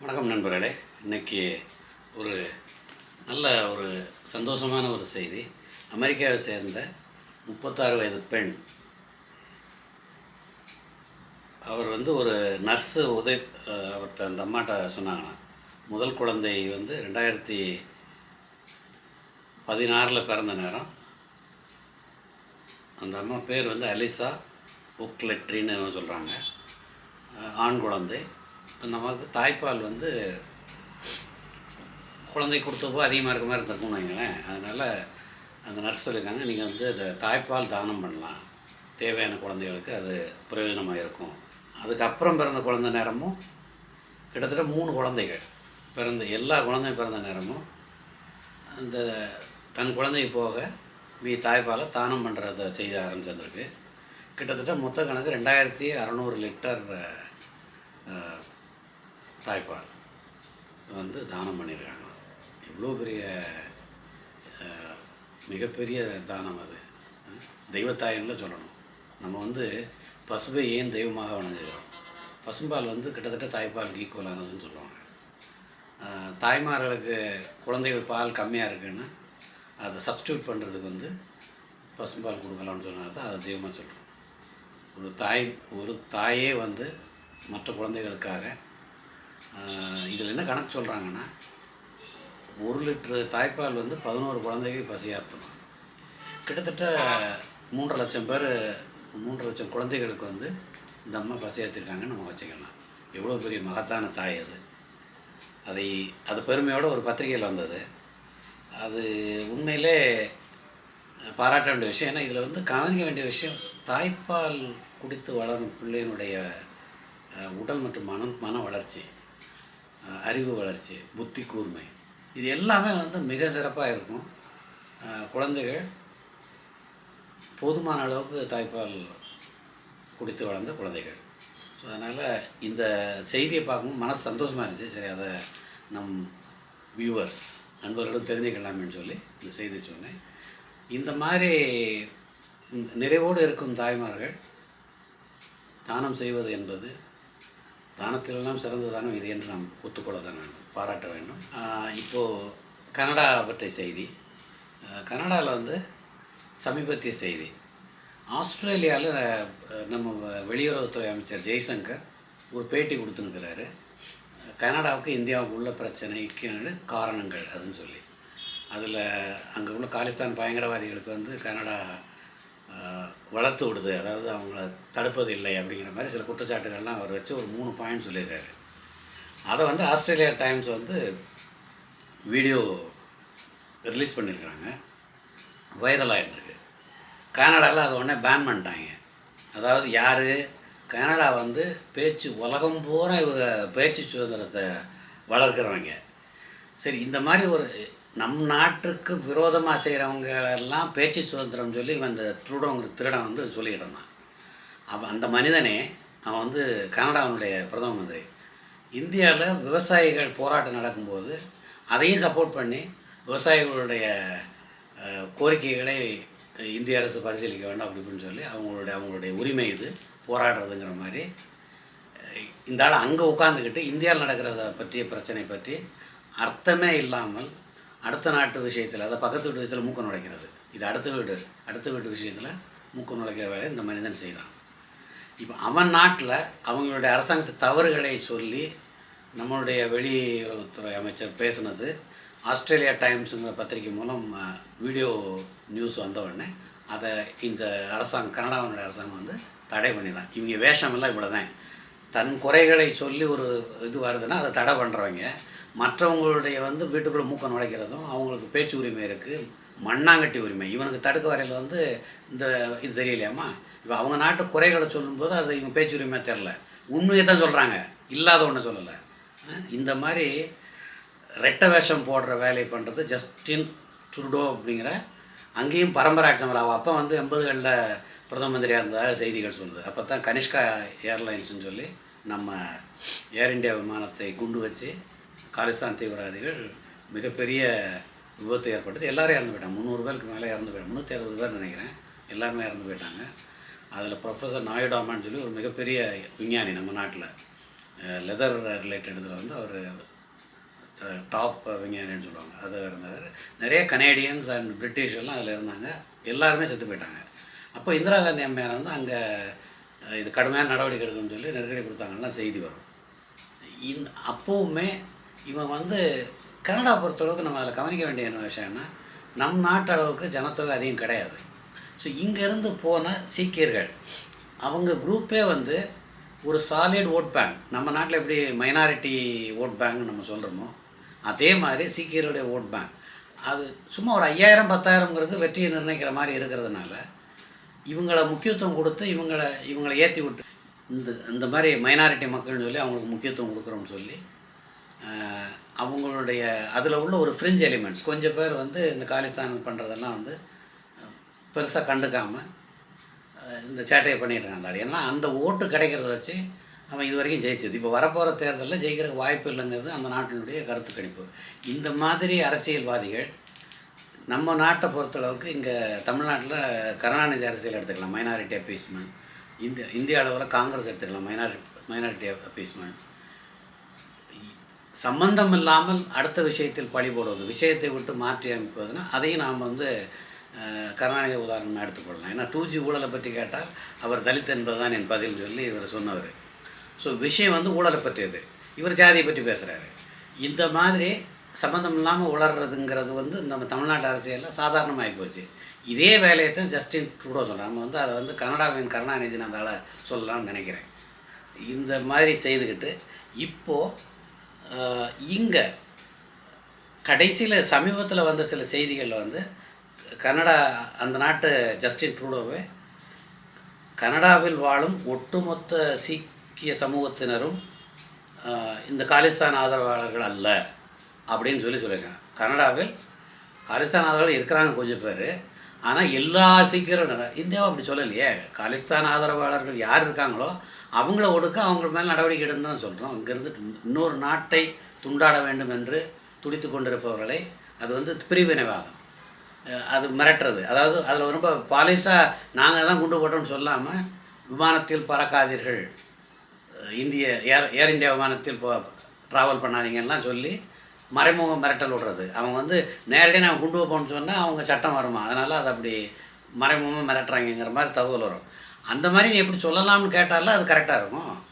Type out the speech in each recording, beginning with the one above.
வணக்கம் நண்பர்களே. இன்னைக்கு ஒரு நல்ல ஒரு சந்தோஷமான ஒரு செய்தி. அமெரிக்காவை சேர்ந்த முப்பத்தாறு வயது பெண். அவர் வந்து ஒரு நர்ஸு உதவி அவர்கிட்ட அந்த அம்மாட்ட சொன்னாங்கன்னா முதல் குழந்தை வந்து ரெண்டாயிரத்தி பதினாறில் பிறந்த நேரம். அந்த அம்மா பேர் வந்து அலிசா புக்லெட்ரின்னு சொல்கிறாங்க ஆண் குழந்தை. நமக்கு தாய்ப்பால் வந்து குழந்தை கொடுத்தப்போ அதிகமாக இருக்க மாதிரி இருந்திருக்கும்னு வைங்களேன். அதனால் அந்த நர்ஸ் சொல்லியிருக்காங்க நீங்கள் வந்து இந்த தாய்ப்பால் தானம் பண்ணலாம். தேவையான குழந்தைகளுக்கு அது பிரயோஜனமாக இருக்கும். அதுக்கப்புறம் பிறந்த குழந்தை நேரமும் கிட்டத்தட்ட மூணு குழந்தைகள் பிறந்த எல்லா குழந்தையும் பிறந்த நேரமும் அந்த தன் குழந்தைக்கு போக மீ தாய்ப்பாலை தானம் பண்ணுறத செய்ய ஆரம்பிச்சிருந்துருக்கு. கிட்டத்தட்ட மொத்த கணக்கு ரெண்டாயிரத்தி அறநூறு லிட்டர் தாய்ப்பால் வந்து தானம் பண்ணியிருக்காங்க இவ்வளோ பெரிய மிகப்பெரிய தானம் அது. தெய்வத்தாயின்னு சொல்லணும். நம்ம வந்து பசுவை ஏன் தெய்வமாக வணங்குகிறோம்? பசும்பால் வந்து கிட்டத்தட்ட தாய்ப்பால் ஈக்குவலானதுன்னு சொல்லுவாங்க. தாய்மார்களுக்கு குழந்தைகள் பால் கம்மியாக இருக்குன்னா அதை சப்ஸ்டியூட் பண்ணுறதுக்கு வந்து பசும்பால் கொடுக்கலாம்னு சொன்னால் தான் அதை தெய்வமாக சொல்கிறோம் ஒரு தாய் ஒரு தாயே வந்து மற்ற குழந்தைகளுக்காக இதில் என்ன கணக்கு சொல்கிறாங்கன்னா ஒரு லிட்ரு தாய்ப்பால் வந்து பதினோரு குழந்தைக்கு பசியாற்றணும் கிட்டத்தட்ட மூன்றரை லட்சம் பேர் மூன்று லட்சம் குழந்தைகளுக்கு வந்து இந்த அம்மா பசியாற்றிருக்காங்கன்னு நம்ம வச்சுக்கலாம். எவ்வளோ பெரிய மகத்தான தாய் அது. அதை அது பெருமையோட ஒரு பத்திரிகையில் வந்தது. அது உண்மையிலே பாராட்ட வேண்டிய விஷயம். ஏன்னா இதில் வந்து கவனிக்க வேண்டிய விஷயம் தாய்ப்பால் குடித்து வளரும் பிள்ளையினுடைய உடல் மற்றும் மனம் மன வளர்ச்சி. அறிவு வளர்ச்சி புத்தி கூர்மை. இது எல்லாமே வந்து மிக சிறப்பாக இருக்கும். குழந்தைகள் போதுமான அளவுக்கு தாய்ப்பால் குடித்து வளர்ந்த குழந்தைகள். ஸோ அதனால் இந்த செய்தியை பார்க்கும்போது மனசு சந்தோஷமாக இருந்துச்சு. சரி அதை நம் வியூவர்ஸ் நண்பர்களும் தெரிஞ்சுக்கலாமேன்னு சொல்லி இந்த செய்தி சொன்னேன். இந்த மாதிரி நிறைவோடு இருக்கும் தாய்மார்கள் தானம் செய்வது என்பது தானத்திலெல்லாம் சிறந்த தானம் இது என்று நாம் ஒத்துக்கொள்ள தான் வேண்டும் பாராட்ட வேண்டும். இப்போது கனடா பற்றிய செய்தி. கனடாவில் வந்து சமீபத்திய செய்தி. ஆஸ்திரேலியாவில் நம்ம வெளியுறவுத்துறை அமைச்சர் ஜெய்சங்கர் ஒரு பேட்டி கொடுத்துருக்கிறாரு. கனடாவுக்கு இந்தியாவுக்கு உள்ள பிரச்சனைக்கு காரணங்கள் அதுன்னு சொல்லி. அதில் அங்கே உள்ள காலிஸ்தான் பயங்கரவாதிகளுக்கு வந்து கனடா வளர்த்து விடுது. அதாவது அவங்கள தடுப்பது இல்லை அப்படிங்கிற மாதிரி சில குற்றச்சாட்டுகள்லாம் அவர் வச்சு ஒரு மூணு பாயிண்ட் சொல்லியிருக்காரு. அதை வந்து ஆஸ்திரேலியா டைம்ஸ் வந்து வீடியோ ரிலீஸ் பண்ணியிருக்கிறாங்க. வைரலாக இருந்திருக்கு கனடாவில் அதை உடனே பேன் பண்ணிட்டாங்க. அதாவது யார்? கனடா வந்து பேச்சு உலகம் பூரா இவங்க பேச்சு சுதந்திரத்தை வளர்க்குறவங்க. சரி இந்த மாதிரி ஒரு நம் நாட்டுக்கு விரோதமாக செய்கிறவங்களெல்லாம் பேச்சு சுதந்திரம் சொல்லி இவன் இந்த ட்ரூடோங்கிற திருடன் வந்து சொல்லிக்கிட்டு அவன் அந்த மனிதனே அவன் வந்து கனடாவினுடைய பிரதம மந்திரி. இந்தியாவில் விவசாயிகள் போராட்டம் நடக்கும்போது அதையும் சப்போர்ட் பண்ணி விவசாயிகளுடைய கோரிக்கைகளை இந்திய அரசு பரிசீலிக்க வேண்டாம் அப்படி இப்படின்னு சொல்லி அவங்களுடைய அவங்களுடைய உரிமை இது போராடுறதுங்கிற மாதிரி. இந்த ஆள் அங்கே உட்காந்துக்கிட்டு இந்தியாவில் நடக்கிறத பற்றிய பிரச்சனை பற்றி அர்த்தமே இல்லாமல் அடுத்த நாட்டு விஷயத்தில் அதை பக்கத்து வீட்டு விஷயத்தில் மூக்க நுழைக்கிறது. இது அடுத்த வீடு அடுத்த வீட்டு விஷயத்தில் மூக்க நுழைக்கிற வேலையை இந்த மனிதன் செய்கிறான் இப்போ அவன் நாட்டில் அவங்களுடைய அரசாங்கத்து தவறுகளை சொல்லி நம்மளுடைய வெளியுறவுத்துறை அமைச்சர் பேசுனது ஆஸ்திரேலியா டைம்ஸுங்கிற பத்திரிகை மூலம் வீடியோ நியூஸ் வந்த உடனே அதை இந்த அரசாங்கம் கனடாவினுடைய அரசாங்கம் வந்து தடை பண்ணிதான். இவங்க வேஷமெல்லாம் இவ்வளோ தான் தன் குறைகளை சொல்லி ஒரு இது வருதுன்னா அதை தடை பண்ணுறவங்க மற்றவங்களுடைய வந்து வீட்டுக்குள்ளே மூக்க நுழைக்கிறதும் அவங்களுக்கு பேச்சு உரிமை இருக்குது மண்ணாங்கட்டி உரிமை. இவனுக்கு தடுக்க வரையில் வந்து இந்த இது தெரியலையாம்மா? இப்போ அவங்க நாட்டு குறைகளை சொல்லும்போது அது இவங்க பேச்சு உரிமையாக தெரில உண்மையை தான் சொல்கிறாங்க இல்லாத ஒன்று சொல்லலை. இந்த மாதிரி ரெட்டை வேஷம் போடுற வேலையை பண்ணுறது ஜஸ்டின் ட்ருடோ அப்படிங்கிற அங்கேயும் பரம்பரை ஆட்சமல் அவள் அப்போ வந்து எண்பதுகளில் பிரதம மந்திரியாக இருந்ததாக செய்திகள் சொல்லுது. அப்போ தான் கனிஷ்கா ஏர்லைன்ஸ்னு சொல்லி நம்ம ஏர் இண்டியா விமானத்தை குண்டு வச்சு காலிஸ்தான் தீவிரவாதிகள் மிகப்பெரிய விபத்து ஏற்பட்டது. எல்லோரும் இறந்து போயிட்டாங்க. முந்நூறு பேருக்கு மேலே இறந்து போயிட்டாங்க. முந்நூற்றி அறுபது பேர் நினைக்கிறேன். எல்லாருமே இறந்து போயிட்டாங்க. அதில் ப்ரொஃபஸர் நாயுடாமான்னு சொல்லி ஒரு மிகப்பெரிய விஞ்ஞானி நம்ம நாட்டில் லெதர் ரிலேட்டட் இதில் வந்து அவர் டாப் விஞ்ஞானின்னு சொல்லுவாங்க. அது இருந்தார் நிறைய கனேடியன்ஸ் அண்ட் பிரிட்டிஷ் எல்லாம் அதில் இருந்தாங்க. எல்லாருமே செத்து போயிட்டாங்க. அப்போ இந்திரா காந்தி அம்மையார் வந்து அங்கே இது கடுமையான நடவடிக்கை எடுக்கணும்னு சொல்லி நெருக்கடி கொடுத்தாங்கன்னா செய்தி வரும். இந் அப்போவுமே இவன் வந்து கனடா பொறுத்தளவுக்கு நம்ம அதில் கவனிக்க வேண்டிய என்ன விஷயம்னா நம் நாட்டு அளவுக்கு ஜனத்தொகை அதிகம் கிடையாது. ஸோ இங்கேருந்து போன சீக்கியர்கள் அவங்க குரூப்பே வந்து ஒரு சாலிட் ஓட் பேங்க் நம்ம நாட்டில் எப்படி மைனாரிட்டி ஓட் பேங்க்னு நம்ம சொல்கிறோமோ அதே மாதிரி சீக்கியருடைய ஓட் பேங்க் அது சும்மா ஒரு ஐயாயிரம் பத்தாயிரங்கிறது வெற்றியை நிர்ணயிக்கிற மாதிரி இருக்கிறதுனால இவங்களை முக்கியத்துவம் கொடுத்து இவங்களை இவங்களை ஏற்றி விட்டு. இந்த இந்த மாதிரி மைனாரிட்டி மக்கள்னு சொல்லி அவங்களுக்கு முக்கியத்துவம் கொடுக்குறோம்னு சொல்லி அவங்களுடைய அதில் உள்ள ஒரு ஃப்ரிஞ்ச் எலிமெண்ட்ஸ் கொஞ்சம் பேர் வந்து இந்த காலிஸ்தான் பண்ணுறதெல்லாம் வந்து பெருசாக கண்டுக்காமல் இந்த சேட்டையை பண்ணிடுறாங்க அந்த ஏன்னா அந்த ஓட்டு கிடைக்கிறத வச்சு அவன் இது வரைக்கும் ஜெயிச்சது. இப்போ வரப்போகிற தேர்தலில் ஜெயிக்கிறதுக்கு வாய்ப்பு இல்லைங்கிறது அந்த நாட்டினுடைய கருத்து கணிப்பு. இந்த மாதிரி அரசியல்வாதிகள் நம்ம நாட்டை பொறுத்தளவுக்கு இங்கே தமிழ்நாட்டில் கருணாநிதி அரசியல் எடுத்துக்கலாம் மைனாரிட்டி அப்பீஸ்மெண்ட் இந்த இந்திய அளவில் காங்கிரஸ் எடுத்துக்கலாம் மைனாரிட்டி மைனாரிட்டி அப்பீஸ்மெண்ட் சம்பந்தம் இல்லாமல் அடுத்த விஷயத்தில் பழி போடுவது விஷயத்தை விட்டு மாற்றி அமைப்பதுன்னா அதையும் நாம் வந்து கருணாநிதி உதாரணமாக எடுத்துக்கொள்ளலாம். ஏன்னா டூ ஜி ஊழலை பற்றி கேட்டால் அவர் தலித் என்பதுதான் என் பதில் சொல்லி இவர் சொன்னவர். ஸோ விஷயம் வந்து ஊழலை பற்றியது. இவர் ஜாதியை பற்றி பேசுகிறாரு இந்த மாதிரி சம்மந்தம் இல்லாமல் உளர்றதுங்கிறது வந்து நம்ம தமிழ்நாட்டு அரசியலில் சாதாரணமாகி போச்சு. இதே வேலையை தான் ஜஸ்டின் ட்ரூடோ சொல்கிறேன் நம்ம வந்து அதை வந்து கனடாவின் கருணாநிதினு அதால் சொல்லலாம்னு நினைக்கிறேன். இந்த மாதிரி செய்துக்கிட்டு இப்போது இங்கே கடைசியில் சமீபத்தில் வந்த சில செய்திகளில் வந்து கனடா அந்த நாட்டு ஜஸ்டின் ட்ரூடோவை கனடாவில் வாழும் ஒட்டுமொத்த சீக்கிய சமூகத்தினரும் இந்த காலிஸ்தான் ஆதரவாளர்கள் அல்ல. அப்படின்னு சொல்லி சொல்லியிருக்காங்க. கனடாவில் காலிஸ்தான் இருக்கிறாங்க கொஞ்சம் பேர். ஆனால் எல்லா சீக்கிரம் இந்தியாவும் அப்படி சொல்லலையே. காலிஸ்தான் ஆதரவாளர்கள் யார் இருக்காங்களோ அவங்கள ஒடுக்க அவங்க மேலே நடவடிக்கை எடுன்னு தான் சொல்கிறோம் இங்கேருந்து இன்னொரு நாட்டை துண்டாட வேண்டும் என்று துடித்து கொண்டிருப்பவர்களை அது வந்து பிரிவினைவாதம். அது மிரட்டுறது. அதாவது அதில் ரொம்ப பாலிஸ்டாக நாங்கள் தான் குண்டு போட்டோம்னு சொல்லாமல் விமானத்தில் பறக்காதீர்கள். இந்திய ஏர் ஏர் இந்தியா விமானத்தில் போ ட்ராவல் பண்ணாதீங்கலாம் சொல்லி மறைமுக மிரட்டல் விடுறது. அவங்க வந்து நேரடியாக நான் குண்டு வைப்போம்னு சொன்னால் அவங்க சட்டம் வருமா? அதனால் அது அப்படி மறைமுகமாக மிரட்டுறாங்கங்கிற மாதிரி தகவல் வரும். அந்த மாதிரி நீ எப்படி சொல்லலாம்னு கேட்டால அது கரெக்டாக இருக்கும்.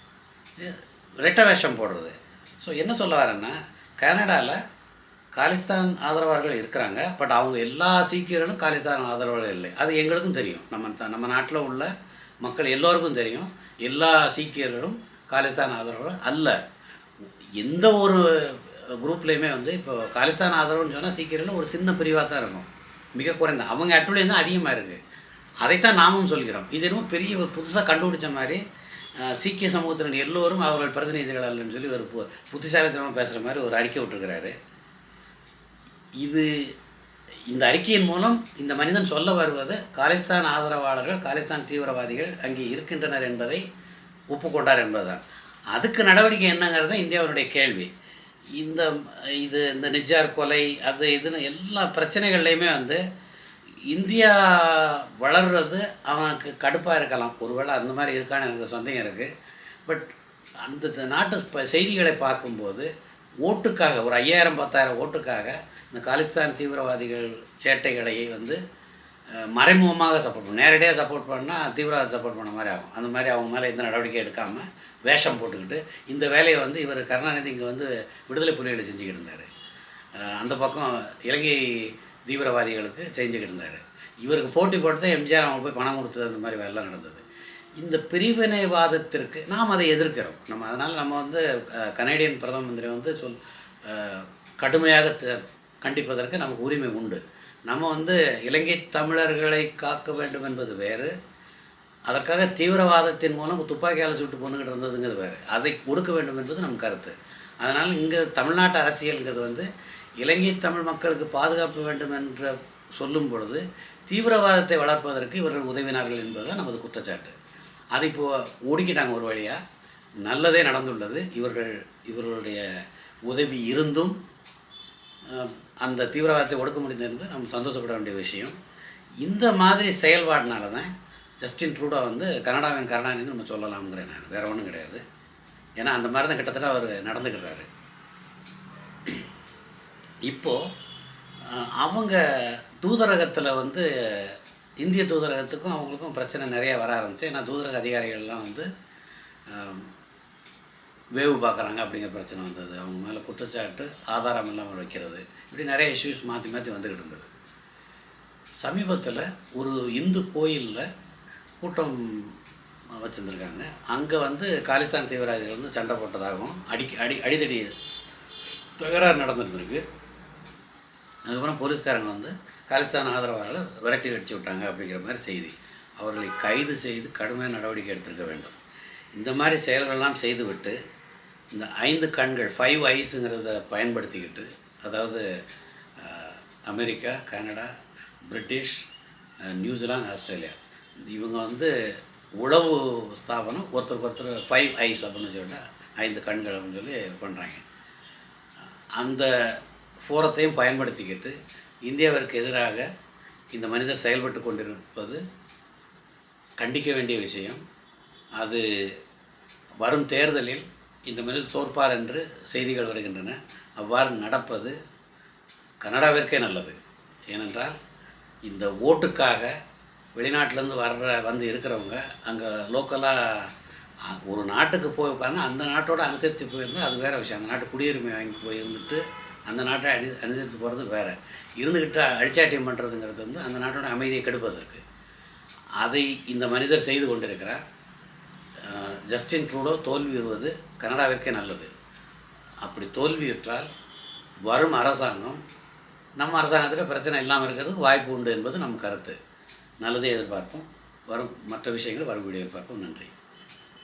இது ரெட்ட வேஷம் போடுறது. ஸோ என்ன சொல்ல வரேன்னா கனடாவில் காலிஸ்தான் ஆதரவாளர்கள் இருக்கிறாங்க. பட் அவங்க எல்லா சீக்கியர்களும் காலிஸ்தான் ஆதரவாளர்கள் இல்லை. அது எங்களுக்கும் தெரியும். நம்ம த- நம்ம நாட்டில் உள்ள மக்கள் எல்லோருக்கும் தெரியும். எல்லா சீக்கியர்களும் காலிஸ்தான் ஆதரவாளர்கள் அல்ல. எந்த ஒரு குரூப்லேயுமே வந்து இப்போ காலிஸ்தான் ஆதரவுன்னு சொன்னால் சீக்கியர்கள் ஒரு சின்ன பிரிவாக தான் இருக்கும். மிக குறைந்த. அவங்க அட்டுலேயும் தான் அதிகமாக இருக்குது அதைத்தான் நாமும் சொல்கிறோம். இது என்னமோ பெரிய ஒரு புதுசாக கண்டுபிடிச்ச மாதிரி சீக்கிய சமூகத்தினர் எல்லோரும் அவர்கள் பிரதிநிதிகள் அல்லன்னு சொல்லி ஒரு பு- புத்திசாலித்தனமாக பேசுகிற மாதிரி ஒரு அறிக்கை விட்டுருக்கிறாரு. இது இந்த அறிக்கையின் மூலம் இந்த மனிதன் சொல்ல வருவது காலிஸ்தான் ஆதரவாளர்கள் காலிஸ்தான் தீவிரவாதிகள் அங்கே இருக்கின்றனர் என்பதை ஒப்புக்கொண்டார் என்பதுதான். அதுக்கு நடவடிக்கை என்னங்கிறது இந்தியாவுடைய கேள்வி. இந்த இது இந்த நிஜார் கொலை அது இதுன்னு எல்லா பிரச்சனைகள்லையுமே வந்து இந்தியா வளர்றது அவனுக்கு கடுப்பாக இருக்கலாம். ஒருவேளை அந்த மாதிரி இருக்கான்னு எனக்கு சந்தேகம் இருக்குது பட் அந்த நாட்டு செய்திகளை பார்க்கும்போது ஓட்டுக்காக ஒரு ஐயாயிரம் பத்தாயிரம் ஓட்டுக்காக இந்த காலிஸ்தான் தீவிரவாதிகள் சேட்டைகளை வந்து மறைமுகமாக சப்போர்ட் பண்ணும் நேரடியாக சப்போர்ட் பண்ணால் தீவிரவாத சப்போர்ட் பண்ண மாதிரி ஆகும். அந்த மாதிரி அவங்க மேலே எந்த நடவடிக்கை எடுக்காமல் வேஷம் போட்டுக்கிட்டு இந்த வேலையை வந்து இவர் கருணாநிதி இங்கே வந்து விடுதலை புலிகளை செஞ்சுக்கிட்டு இருந்தார். அந்த பக்கம் இலங்கை தீவிரவாதிகளுக்கு செஞ்சுக்கிட்டு இருந்தார். இவருக்கு போட்டி போட்டு தான் எம்ஜிஆர் அவங்க போய் பணம் கொடுத்தது அந்த மாதிரி வேலைலாம் நடந்தது. இந்த பிரிவினைவாதத்திற்கு நாம் அதை எதிர்க்கிறோம். நம்ம அதனால் நம்ம வந்து கனேடியன் பிரதம மந்திரி வந்து சொல் கடுமையாக த- கண்டிப்பதற்கு நமக்கு உரிமை உண்டு. நம்ம வந்து இலங்கை தமிழர்களை காக்க வேண்டும் என்பது வேறு. அதற்காக தீவிரவாதத்தின் மூலம் துப்பாக்கியால் சுட்டு கொண்டுகிட்டு இருந்ததுங்கிறது வேறு. அதை ஒடுக்க வேண்டும் என்பது நம் கருத்து. அதனால் இங்கே தமிழ்நாட்டு அரசியல்ங்கிறது வந்து இலங்கை தமிழ் மக்களுக்கு பாதுகாப்பு வேண்டும் என்ற சொல்லும் பொழுது தீவிரவாதத்தை வளர்ப்பதற்கு இவர்கள் உதவினார்கள் என்பதுதான் நமது குற்றச்சாட்டு. அது இப்போது ஒடுக்கிட்டாங்க ஒரு வழியாக நல்லதே நடந்துள்ளது. இவர்கள் இவர்களுடைய உதவி இருந்தும் அந்த தீவிரவாதத்தை ஒடுக்க முடிந்தது என்பது நம்ம சந்தோஷப்பட வேண்டிய விஷயம். இந்த மாதிரி செயல்பாடுனால தான் ஜஸ்டின் ட்ரூடோ வந்து கனடாவின் கருணாநிதி நம்ம சொல்லலாம்ங்கிறேன் நான். வேறு ஒன்றும் கிடையாது. ஏன்னா அந்த மாதிரி தான் கிட்டத்தட்ட அவர் நடந்துக்கிறாரு. இப்போது அவங்க தூதரகத்தில் வந்து இந்திய தூதரகத்துக்கும் அவங்களுக்கும் பிரச்சனை நிறைய வர ஆரம்பிச்சு. ஏன்னா தூதரக அதிகாரிகள்லாம் வந்து வேவு பார்க்குறாங்க அப்படிங்கிற பிரச்சனை வந்தது. அவங்க மேலே குற்றச்சாட்டு ஆதாரம் இல்லாமல் வைக்கிறது. இப்படி நிறைய இஷ்யூஸ் மாற்றி மாற்றி வந்துக்கிட்டு இருந்தது. சமீபத்தில் ஒரு இந்து கோயிலில் கூட்டம் வச்சுருந்துருக்காங்க. அங்கே வந்து காலிஸ்தான் தீவிரவாதிகள் வந்து சண்டை போட்டதாகவும் அடி அடி அடிதடி தகராறு நடந்துருந்துருக்கு. அதுக்கப்புறம் போலீஸ்காரங்க வந்து காலிஸ்தான் ஆதரவாளர்கள் விரட்டி அடிச்சு விட்டாங்க அப்படிங்கிற மாதிரி செய்தி. அவர்களை கைது செய்து கடுமையான நடவடிக்கை எடுத்திருக்க வேண்டும். இந்த மாதிரி செயல்கள்லாம் செய்துவிட்டு இந்த ஐந்து கண்கள் ஃபைவ் ஐஸுங்கிறத பயன்படுத்திக்கிட்டு அதாவது America Canada British New Zealand Australia. இவங்க வந்து உளவு ஸ்தாபனம் ஒருத்தருக்கு ஒருத்தர் ஃபைவ் ஐஸ் அப்படின்னு சொல்லிட்டு ஐந்து கண்கள் அப்படின்னு சொல்லி பண்ணுறாங்க அந்த ஃபோரத்தையும் பயன்படுத்திக்கிட்டு இந்தியாவிற்கு எதிராக இந்த மனிதர் செயல்பட்டு கொண்டிருப்பது கண்டிக்க வேண்டிய விஷயம். அது வரும் தேர்தலில் இந்த மாதிரி தோற்பார் என்று செய்திகள் வருகின்றன. அவ்வாறு நடப்பது கனடாவிற்கே நல்லது. ஏனென்றால் இந்த ஓட்டுக்காக வெளிநாட்டிலேருந்து வர்ற வந்து இருக்கிறவங்க அங்கே லோக்கலாக ஒரு நாட்டுக்கு போய் உட்காந்து அந்த நாட்டோட அனுசரித்து போயிருந்தால் அது வேறு விஷயம். அந்த நாட்டு குடியுரிமை வாங்கி போய் இருந்துட்டு அந்த நாட்டை அனு அனுசரித்து போகிறது வேறு. இருந்துக்கிட்டு அழிச்சாட்டியம் பண்ணுறதுங்கிறது வந்து அந்த நாட்டோட அமைதியை கெடுப்பதற்கு. அதை இந்த மனிதர் செய்து கொண்டிருக்கிறார். ஜஸ்டின் ட்ரூடோ தோல்வியுறுவது கனடாவிற்கே நல்லது. அப்படி தோல்வியுற்றால் வரும் அரசாங்கம் நம்ம அரசாங்கத்தில் பிரச்சனை இல்லாமல் இருக்கிறதுக்கு வாய்ப்பு உண்டு என்பது நம் கருத்து. நல்லதே எதிர்பார்ப்போம். வரும் மற்ற விஷயங்கள் வரும் வீடியோ எதிர்பார்ப்போம் நன்றி.